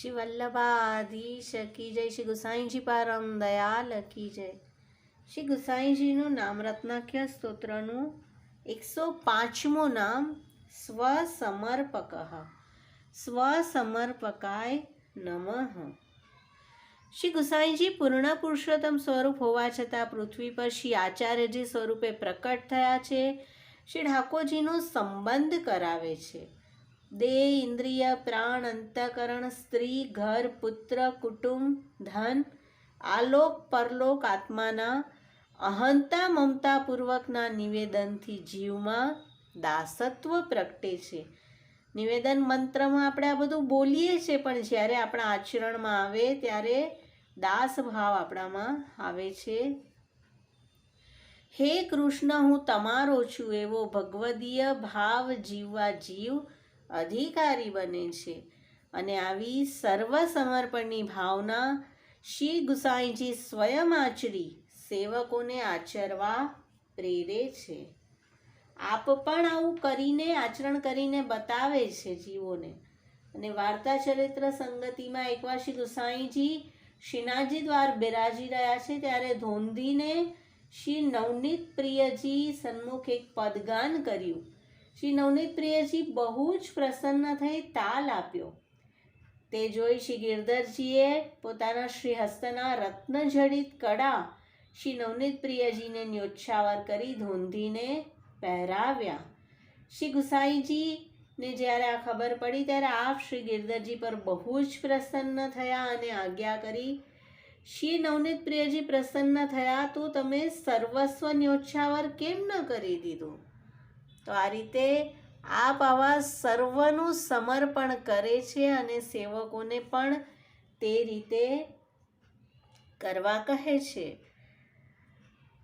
શ્રી વલ્લભાધીશ કી જય? શ્રી ગુસાઈજી પારમ દયાલ કી જય? શ્રી ગુસાઈજીનું નામ રત્નાખ્ય સ્તોત્રનું એકસો પાંચમું નામ સ્વસમર્પક. સ્વસમર્પકાય નમઃ. શ્રી ગુસાઈજી પૂર્ણ પુરુષોત્તમ સ્વરૂપ હોવા છતાં પૃથ્વી પર શ્રી આચાર્યજી સ્વરૂપે પ્રકટ થયા છે. શ્રી ઠાકોરજીનો સંબંધ કરાવે છે. દેહ ઇન્દ્રિય પ્રાણ અંતકરણ સ્ત્રી ઘર પુત્ર કુટુંબ ધન આલોક પરલોક આત્માના અહંતા મમતાપૂર્વકના નિવેદનથી જીવમાં દાસત્વ પ્રગટે છે. નિવેદન મંત્રમાં આપણે આ બધું બોલીએ છીએ, પણ જ્યારે આપણા આચરણમાં આવે ત્યારે દાસ ભાવ આપણામાં આવે છે. હે કૃષ્ણ, હું તમારો છું એવો ભગવદીય ભાવ જીવવા જીવ અધિકારી બને છે. અને આવી સર્વસમર્પણની ભાવના શ્રી ગુસાઈજી સ્વયં આચરી, સેવકોને આચરવા પ્રેરે છે. આપ પણ આવું કરીને આચરણ કરીને બતાવે છે જીવોને. અને વાર્તા ચરિત્ર સંગતિમાં એકવાર શ્રી ગુસાઈજી શ્રીનાથજી દ્વાર બિરાજી રહ્યા છે, ત્યારે ધોંધીને શ્રી નવનીત પ્રિયજી સન્મુખ એક પદગાન કર્યું. શ્રી નવનીત પ્રિયજી બહુ જ પ્રસન્ન થઈ તાલ આપ્યો. તે જોઈ શ્રી ગિરધરજીએ પોતાના શ્રી હસ્તના રત્નજડિત કડા શ્રી નવનીત પ્રિયજીને ન્યોચ્છાવર કરી ધોંધીને પહેરાવ્યા. શ્રી ગુસાઈજીને જ્યારે આ ખબર પડી ત્યારે આપ શ્રી ગિરધરજી પર બહુ જ પ્રસન્ન થયા અને આજ્ઞા કરી, શ્રી નવનીત પ્રિયજી પ્રસન્ન થયા તો તમે સર્વસ્વ ન્યોચ્છાવર કેમ ન કરી દીધું? તો આ રીતે આપ આવા સર્વનું સમર્પણ કરે છે અને સેવકોને પણ તે રીતે કરવા કહે છે.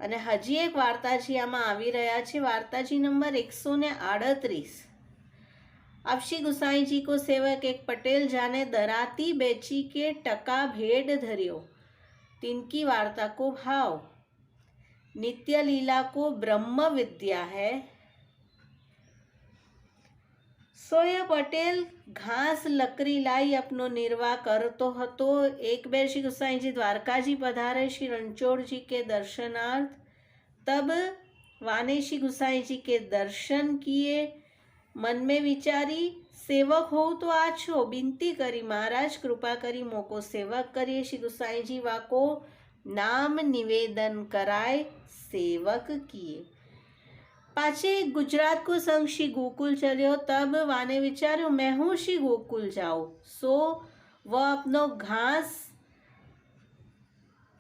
અને હજી એક વાર્તાજી આમાં આવી રહ્યા છે. વાર્તાજી નંબર એકસો ને આડત્રીસ. અફશી ગુસાઈજી કો સેવક એક પટેલ જાને દરાતી બેચી કે ટકા ભેડ ધર્યો. તિનકી વાર્તા કો ભાવ. નિત્ય લીલા કો બ્રહ્મ વિદ્યા હૈ. विद्या है સોય પટેલ ઘાસ લકરી લાઈ આપનો નિર્વાહ કરતો હતો એક બે શ્રી ગુસાઈજી દ્વારકાજી પધારે શ્રી રણછોડજી કે દર્શનાર્થ તબ वाने श्री गुसाई जी के दर्शन किए मन में विचारी सेवक हो तो आछो बिनती करी महाराज कृपा करी मोको सेवक करिए श्री गुसाई जी वाको नाम निवेदन कराए सेवक किए पाछे गुजरात को संग श्री गोकुल चलियो तब वाने विचार्यो मैं हूँ श्री गोकुल जाओ सो वह अपनो घास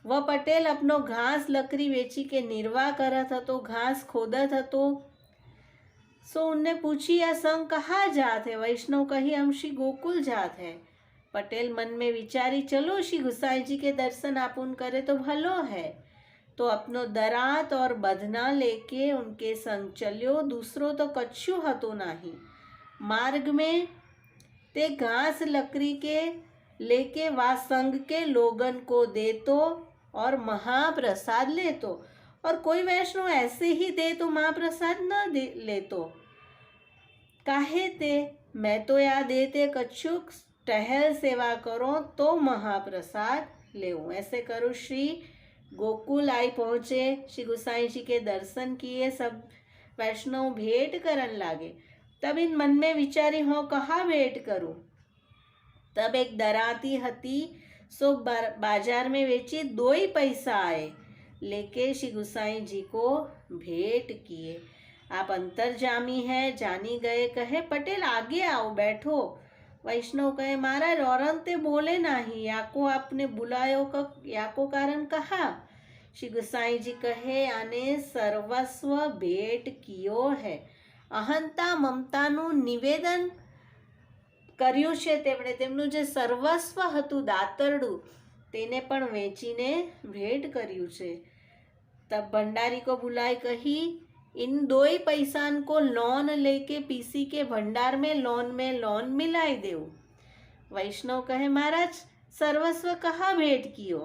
वह પટેલ अपनो ઘાસ લકરી વેચી કે નિર્વાહ કરત હતો ઘાસ ખોદત હતો सो उनने पूछी यह संग कहाँ जात है वैष्णव कही हम श्री गोकुल जात है पटेल मन में विचारी चलो श्री गुसाई जी के दर्शन आपुन करे तो भलो है तो अपनो दरात और बधना लेके उनके संग चलियो दूसरो तो कच्छू हतो नाही। मार्ग में ते घास लकड़ी के लेके वा संग के लोगन को दे तो और महाप्रसाद ले तो और कोई वैष्णव ऐसे ही दे तो महाप्रसाद न दे ले तो काहे ते? मैं तो या देते कच्छुक टहल सेवा करो तो महाप्रसाद ले ऐसे करो श्री गोकुल आई पहुँचे, श्री गुसाई जी के दर्शन किए, सब वैष्णव भेंट करन लागे। तब इन मन में विचारी, हो, कहाँ भेंट करूँ? तब एक दराती हती, सो बाज़ार में बेची, दो ही पैसा आए। लेके श्री गुसाई जी को भेंट किए। आप अंतर्जामी है, जानी गए, कहे, पटेल, आगे आओ, बैठो। वैष्णव कहे, महाराज औरंते बोले नाही, याको आपने बुलायो का, याको कारण कहा? શ્રી ગુસાઈજી કહે આને સર્વસ્વ ભેટ કિયો હે અહંતા મમતાનું નિવેદન કર્યું છે તેમણે તેમનું જે સર્વસ્વ હતું દાતરડું તેને પણ વેચીને ભેટ કર્યું છે તબ ભંડારી કો બુલાઈ કહી इन दो ही पैसान को लोन लेके पीसी के भंडार में लोन में लोन मिलाई दो वैष्णव कहे महाराज सर्वस्व कहाँ भेंट कियो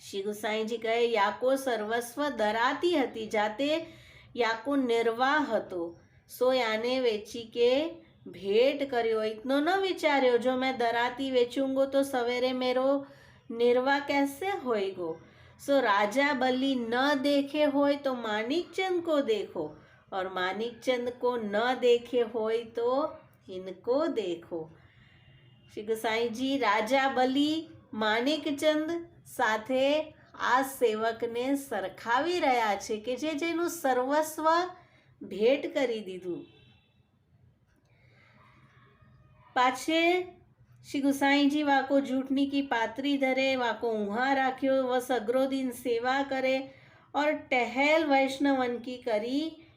શ્રી ગુસાઈજી કહે યાકો સર્વસ્વ ધરાતી હતી જાતે યાકો નિર્વાહ હતો સો યાને વેચી કે भेंट करियो इतनो न विचारियो जो मैं दराती बेचूंगो तो सवेरे मेरो निर्वाह कैसे होएगो सो राजा बलि न देखे होय तो मानिकचंद को देखो और मानिकचंद को न देखे होय तो इनको देखो શ્રી ગુસાઈજી રાજા બલી માણિકચંદ સાથે આ સેવકને સરખાવી રહ્યા છે કે જે જેનું સર્વસ્વ ભેટ કરી દીધું. પાછે શ્રી ગુસાઈજી વાકો જૂઠની કી પાતરી ધરે, વાકો ઉહા રાખ્યો, વસ સગરો દિન સેવા કરે ઓર ટહેલ વૈષ્ણવન કી કરી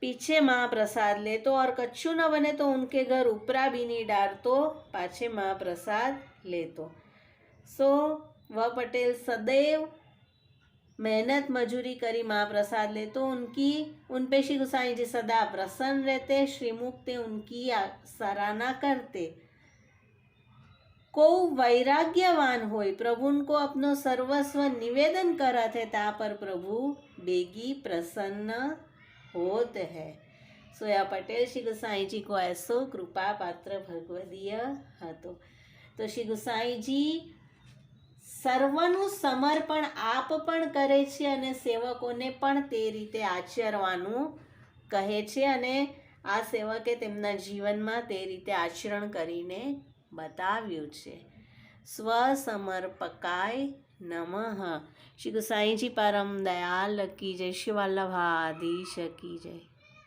પીછે મહાપ્રસાદ લેતો. ઓર કચ્છું ન બને તો ઉનકે ઘર ઉપરા બીની ડારતો. પાછે મહાપ્રસાદ पाछे महाप्रसाद लेतो सो वह पटेल सदैव मेहनत मजूरी करी महाप्रसाद ले तो उनकी उन पे श्री गुसाई जी सदा प्रसन्न रहते श्रीमुक्ते उनकी आ- सराहना करते को वैराग्यवान होय प्रभु उनको अपनो सर्वस्व निवेदन करत है ता पर प्रभु बेगी प्रसन्न होत है સોયા પટેલ શ્રી ગુસાઈજી કો એસો કૃપા પાત્ર ભગવદીય હતો તો શ્રી ગુસાઈજી સર્વનું સમર્પણ આપ પણ કરે છે અને સેવકોને પણ તે રીતે આચરવાનું કહે છે અને આ સેવકે તેમના જીવનમાં તે રીતે આચરણ કરીને બતાવ્યું છે. સ્વસમર્પકાય નમઃ. શ્રી ગુસાઈજી પરમ દયાલ કી જય, શ્રી વલ્લભાધીશ કી જય.